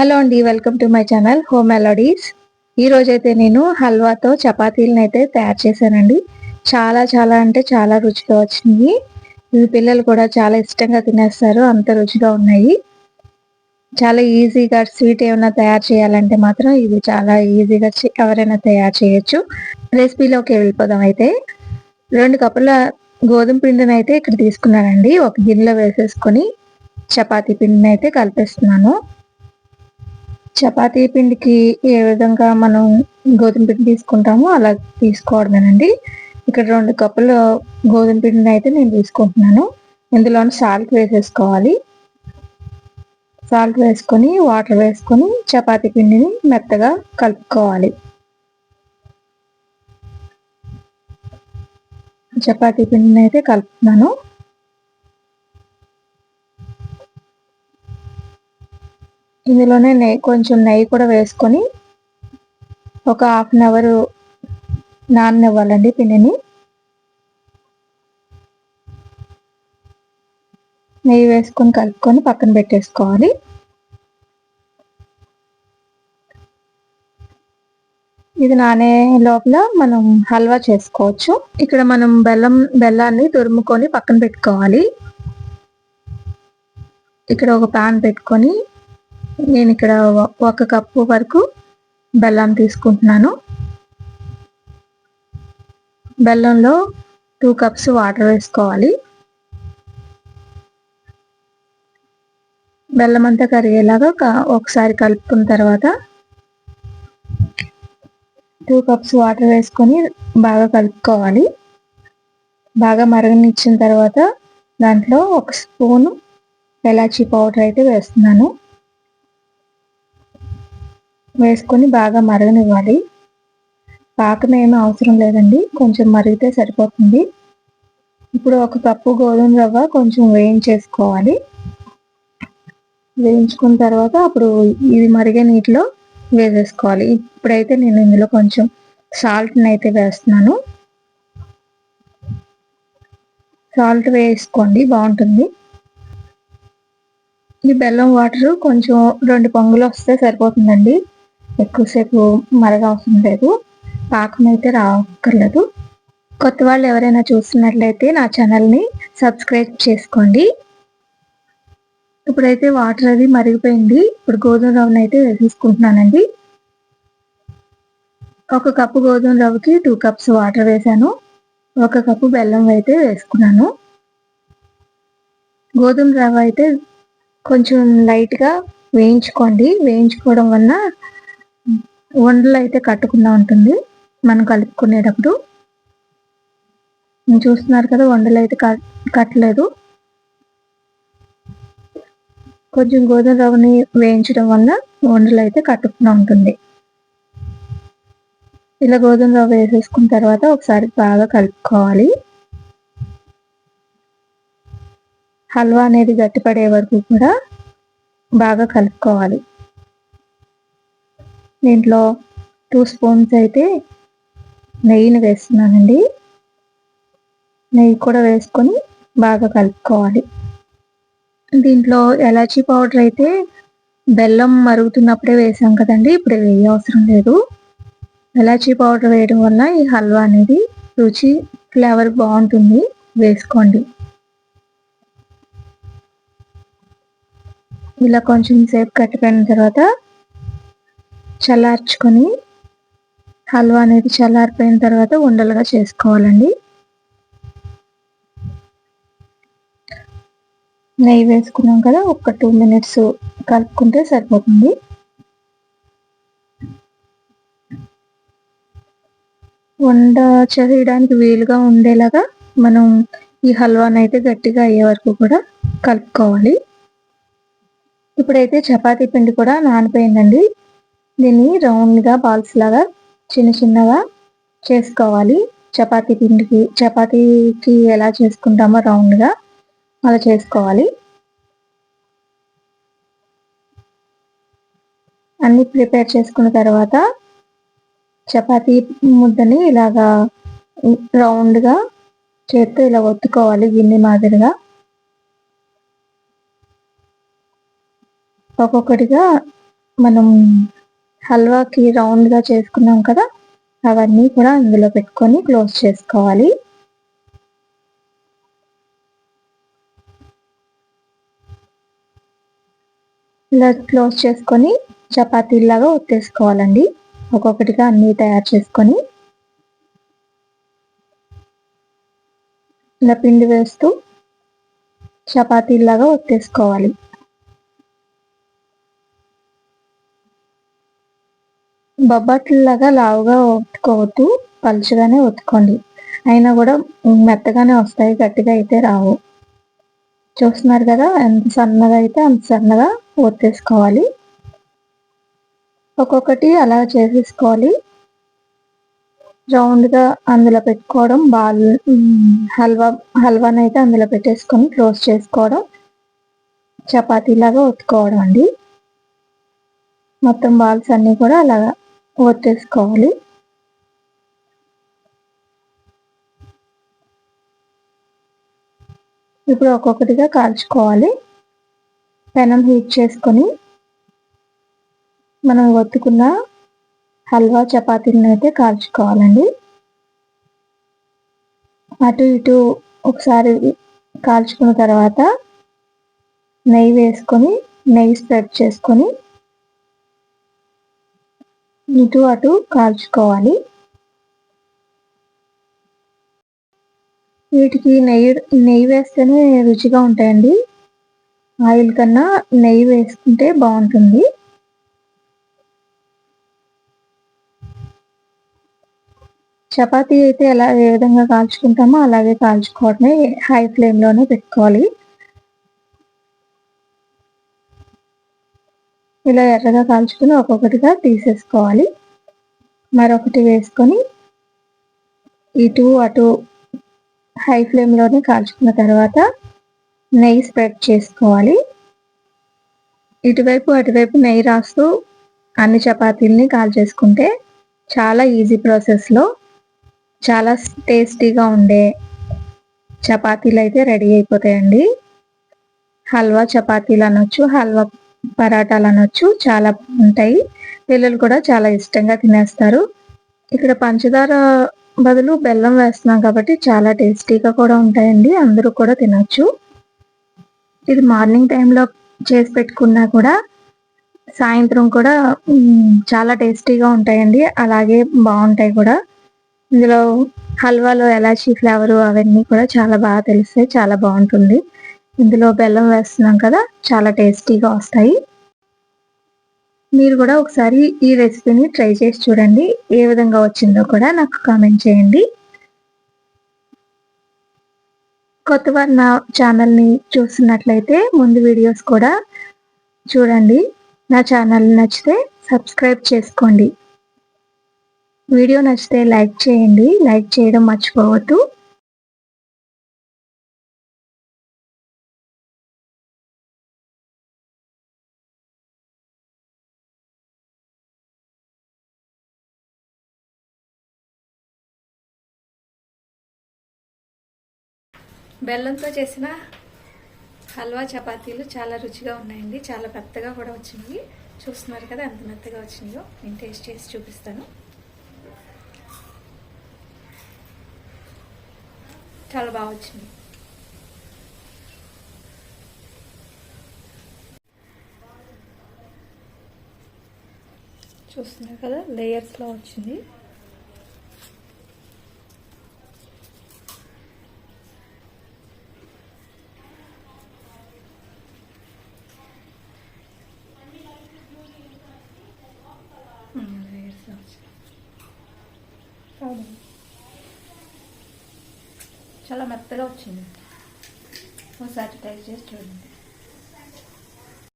Hello అండి welcome to my channel home melodies. ఈరోజైతే నేను హల్వాతో చపాతీలను అయితే తయారు చేశానండి. చాలా చాలా అంటే చాలా రుచిగా వచ్చినాయి ఇవి పిల్లలు కూడా చాలా ఇష్టంగా తినేస్తారు అంత రుచిగా ఉన్నాయి. చాలా ఈజీగా స్వీట్ ఏమైనా తయారు చేయాలంటే మాత్రం ఇది చాలా ఈజీగా ఎవరైనా తయారు చేయొచ్చు. రెసిపీలోకి వెళ్ళిపోదాం అయితే. రెండు కప్పుల గోధుమ పిండిని అయితే ఇక్కడ తీసుకున్నానండి. ఒక గిన్నెలో వేసేసుకొని చపాతీ పిండిని అయితే కలిపేస్తున్నాను. చపాతీ పిండికి ఏ విధంగా మనం గోధుమ పిండి తీసుకుంటామో అలా తీసుకోవడమేనండి. ఇక్కడ రెండు కప్పులు గోధుమ పిండిని అయితే నేను తీసుకుంటున్నాను. ఇందులో సాల్ట్ వేసేసుకోవాలి. సాల్ట్ వేసుకొని వాటర్ వేసుకొని చపాతీ పిండిని మెత్తగా కలుపుకోవాలి. చపాతీ పిండిని అయితే కలుపుతున్నాను. ఇందులోనే నెయ్యి కొంచెం నెయ్యి కూడా వేసుకొని ఒక హాఫ్ అన్ అవర్ నాననివ్వాలండి పిండిని. నెయ్యి వేసుకొని కలుపుకొని పక్కన పెట్టేసుకోవాలి. ఇది నానే లోపల మనం హల్వా చేసుకోవచ్చు. ఇక్కడ మనం బెల్లం బెల్లాన్ని తురుముకొని పక్కన పెట్టుకోవాలి. ఇక్కడ ఒక పాన్ పెట్టుకొని నేను ఇక్కడ ఒక కప్పు వరకు బెల్లం తీసుకుంటున్నాను. బెల్లంలో టూ కప్స్ వాటర్ వేసుకోవాలి. బెల్లం అంతా కరిగేలాగా ఒక- ఒకసారి కలుపుకున్న తర్వాత టూ కప్స్ వాటర్ వేసుకొని బాగా కలుపుకోవాలి. బాగా మరగనిచ్చిన తర్వాత దాంట్లో ఒక స్పూను ఎలాచీ పౌడర్ అయితే వేస్తున్నాను. వేసుకొని బాగా మరగనివ్వాలి. పాకం ఏమీ అవసరం లేదండి. కొంచెం మరిగితే సరిపోతుంది. ఇప్పుడు ఒక కప్పు గోధుమ రవ్వ కొంచెం వేయించేసుకోవాలి. వేయించుకున్న తర్వాత అప్పుడు ఇది మరిగే నీటిలో వేసేసుకోవాలి. ఇప్పుడైతే నేను ఇందులో కొంచెం సాల్ట్ని అయితే వేస్తున్నాను. సాల్ట్ వేసుకోండి బాగుంటుంది. ఈ బెల్లం వాటర్ కొంచెం రెండు పొంగులు వస్తే సరిపోతుందండి. ఎక్కువసేపు మరగ అవసరం లేదు. పాకం అయితే రావక్కర్లేదు కొత్త వాళ్ళు ఎవరైనా చూస్తున్నట్లయితే నా ఛానల్ని సబ్స్క్రైబ్ చేసుకోండి. ఇప్పుడైతే వాటర్ అది మరిగిపోయింది. ఇప్పుడు గోధుమ రవ్వను అయితే వేసేసుకుంటున్నానండి. ఒక కప్పు గోధుమ రవ్వకి టూ కప్స్ వాటర్ వేసాను. ఒక కప్పు బెల్లం అయితే వేసుకున్నాను. గోధుమ రవ్వ అయితే కొంచెం లైట్గా వేయించుకోండి. వేయించుకోవడం వల్ల వండలు అయితే కట్టకుండా ఉంటుంది. మనం కలుపుకునేటప్పుడు. చూస్తున్నారు కదా వండలు అయితే కట్- కట్టలేదు. కొంచెం గోధుమ రవ్వని వేయించడం వల్ల వండలు అయితే కట్టకుండా ఉంటుంది. ఇలా గోధుమ రవ్వ వేసేసుకున్న తర్వాత ఒకసారి బాగా కలుపుకోవాలి. హల్వా అనేది గట్టిపడే వరకు కూడా బాగా కలుపుకోవాలి. దీంట్లో టూ స్పూన్స్ అయితే నెయ్యిని వేస్తున్నానండి. నెయ్యి కూడా వేసుకొని బాగా కలుపుకోవాలి. దీంట్లో ఎలాచీ పౌడర్ అయితే బెల్లం మరుగుతున్నప్పుడే వేసాం కదండి ఇప్పుడు వేయ అవసరం లేదు. ఎలాచీ పౌడర్ వేయడం వల్ల ఈ హల్వా అనేది రుచి ఫ్లేవర్ బాగుంటుంది. వేసుకోండి. ఇలా కొంచెం సేపు కట్టిపోయిన తర్వాత చల్లార్చుకొని హల్వా అనేది చల్లారిపోయిన తర్వాత ఉండలుగా చేసుకోవాలండి. నెయ్యి వేసుకున్నాం కదా ఒక టూ మినిట్స్ కలుపుకుంటే సరిపోతుంది. వండ చేయడానికి వీలుగా ఉండేలాగా మనం ఈ హల్వాని అయితే గట్టిగా అయ్యే వరకు కూడా కలుపుకోవాలి. ఇప్పుడైతే చపాతీ పిండి కూడా నానిపోయిందండి. దీన్ని రౌండ్గా బాల్స్ లాగా చిన్న చిన్నగా చేసుకోవాలి. చపాతీ పిండికి చపాతీకి ఎలా చేసుకుంటామో రౌండ్గా అలా చేసుకోవాలి. అన్ని ప్రిపేర్ చేసుకున్న తర్వాత చపాతీ ముద్దని ఇలాగా రౌండ్గా చేత్తో ఇలా ఒత్తుకోవాలి గిన్నె మాదిరిగా. ఒక్కొక్కటిగా మనం హల్వాకి రౌండ్గా చేసుకున్నాం కదా అవన్నీ కూడా అందులో పెట్టుకొని క్లోజ్ చేసుకోవాలి. ఇలా క్లోజ్ చేసుకొని చపాతీలాగా ఒత్తేసుకోవాలండి. ఒక్కొక్కటిగా అన్నీ తయారు చేసుకొని. ఇలా పిండి వేస్తూ చపాతీలాగా ఒత్తేసుకోవాలి. బొబ్బట్లాగా లావుగా ఒత్తుకోవద్దు. పలుచగానే ఒత్తుకోండి. అయినా కూడా మెత్తగానే వస్తాయి. గట్టిగా అయితే రావు. చూస్తున్నారు కదా? ఎంత సన్నగా అయితే అంత సన్నగా ఒత్తేసుకోవాలి. ఒక్కొక్కటి అలా చేసేసుకోవాలి. రౌండ్గా అందులో పెట్టుకోవడం బాల్ హల్వా హల్వాని అయితే అందులో పెట్టేసుకొని క్లోజ్ చేసుకోవడం చపాతీలాగా ఒత్తుకోవడం అండి. మొత్తం బాల్స్ అన్నీ కూడా అలాగా ఒత్తేసుకోవాలి ఇప్పుడు ఒక్కొక్కటిగా కాల్చుకోవాలి. పెనం హీట్ చేసుకొని మనం ఒత్తుకున్న హల్వా చపాతీలను అయితే కాల్చుకోవాలండి. అటు ఇటు ఒకసారి కాల్చుకున్న తర్వాత నెయ్యి వేసుకొని నెయ్యి స్ప్రెడ్ చేసుకొని ఇటు అటు కాల్చుకోవాలి. వీటికి నెయ్యి నెయ్యి వేస్తేనే రుచిగా ఉంటాయండి. ఆయిల్ కన్నా నెయ్యి వేసుకుంటే బాగుంటుంది. చపాతీ అయితే ఎలా ఏ విధంగా కాల్చుకుంటామో అలాగే కాల్చుకోవడమే హై ఫ్లేమ్లోనే పెట్టుకోవాలి. ఇలా ఎర్రగా కాల్చుకుని ఒక్కొక్కటిగా తీసేసుకోవాలి. మరొకటి వేసుకొని ఇటు అటు హై ఫ్లేమ్లోనే కాల్చుకున్న తర్వాత నెయ్యి స్ప్రెడ్ చేసుకోవాలి. ఇటువైపు అటువైపు నెయ్యి రాస్తూ అన్ని చపాతీల్ని కాల్చేసుకుంటే చాలా ఈజీ ప్రాసెస్లో చాలా టేస్టీగా ఉండే చపాతీలు అయితే రెడీ అయిపోతాయండి. హల్వా చపాతీలు అనొచ్చు హల్వా పరాటాలు అనొచ్చు చాలా ఉంటాయి. పిల్లలు కూడా చాలా ఇష్టంగా తినేస్తారు. ఇక్కడ పంచదార బదులు బెల్లం వేస్తున్నాం కాబట్టి చాలా టేస్టీగా కూడా ఉంటాయండి. అందరూ కూడా తినొచ్చు. ఇది మార్నింగ్ టైంలో చేసి పెట్టుకున్నా కూడా సాయంత్రం కూడా చాలా టేస్టీగా ఉంటాయండి. అలాగే బాగుంటాయి కూడా. ఇందులో హల్వాలో ఎలాచీ ఫ్లేవర్ అవన్నీ కూడా చాలా బాగా తెలుస్తాయి. చాలా బాగుంటుంది. ఇందులో బెల్లం వేస్తున్నాం కదా చాలా టేస్టీగా వస్తాయి. మీరు కూడా ఒకసారి ఈ రెసిపీని ట్రై చేసి చూడండి ఏ విధంగా వచ్చిందో కూడా నాకు కామెంట్ చేయండి. కొత్తవారు నా ఛానల్ని చూస్తున్నట్లయితే ముందు వీడియోస్ కూడా చూడండి. నా ఛానల్ నచ్చితే సబ్స్క్రైబ్ చేసుకోండి. వీడియో నచ్చితే లైక్ చేయండి లైక్ చేయడం మర్చిపోవద్దు. బెల్లంతో చేసిన హల్వా చపాతీలు చాలా రుచిగా ఉన్నాయండి. చాలా పెద్దగా కూడా వచ్చింది చూస్తున్నారు కదా ఎంత మెత్తగా వచ్చినాయో. నేను టేస్ట్ చేసి చూపిస్తాను. చాలా బాగా వచ్చింది చూస్తున్నారు కదా లేయర్స్లో వచ్చింది లేయర్స్లో వచ్చింది చాలా మెత్తగా వచ్చింది. ఒకసారి ట్రై చేసి చూడండి.